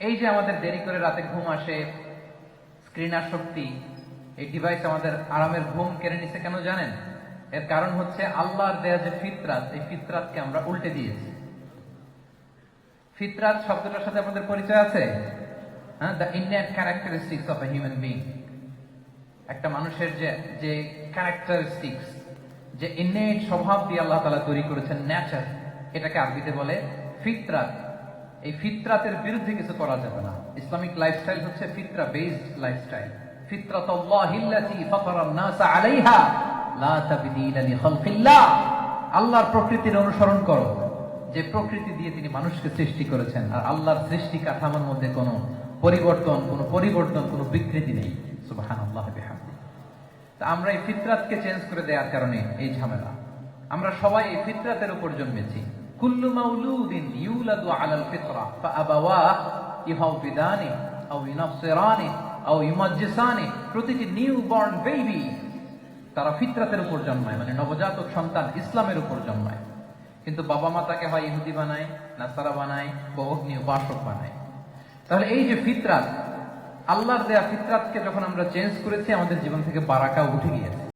এই যে আমাদের দেরি করে রাতে ঘুম আসে স্ক্রিন আসক্তি এই ডিভাইস আমাদের আরামের ঘুম কেড়ে নিছে কেন জানেন? এর কারণ হচ্ছে আল্লাহর দেয়া যে ফিতরাত, এই ফিতরাতকে আমরা উল্টে দিয়েছি। ফিতরাত শব্দটার সাথে আপনাদের পরিচয় আছে? হ্যাঁ the Indian characteristics of a human being একটা মানুষের যে যে ক্যারেক্টারিস্টিক্স যে ইন্নেট স্বভাব দিয়ে আল্লাহ তালা তৈরি করেছেন ন্যাচার এটাকে আরবিতে বলে ফিতরাত। এই ফিতরাতের বিরুদ্ধে কিছু করা যাবে না। ইসলামিক লাইফস্টাইল হচ্ছে ফিতরা বেসড লাইফস্টাইল আল্লাহর প্রকৃতির অনুসরণ করো। যে প্রকৃতি দিয়ে তিনি মানুষকে সৃষ্টি করেছেন, আর আল্লাহর সৃষ্টি কাঠামোর মধ্যে কোনো পরিবর্তন কোনো পরিবর্তন, কোনো বিকৃতি নেই। সুবহানাল্লাহ বিহামদি। তা আমরা এই ফিতরাতকে চেঞ্জ করে দেওয়ার কারণে এই ঝামেলা। আমরা সবাই এই ফিতরাতের উপর জন্মেছি। প্রতিটি নিউ বর্ন বেবি তারা ফিতরাতের উপর জন্মায় মানে নবজাতক সন্তান ইসলামের উপর জন্মায়। কিন্তু বাবা মা তাকে হয় ইহুদি বানায়, নাসারা বানায় বা অগ্নি উপাসক বানায়। তাহলে এই যে ফিতরাত, আল্লাহর দেয়া ফিতরাতকে যখন আমরা চেঞ্জ করেছি, আমাদের জীবন থেকে বারাকা উঠে গিয়েছে।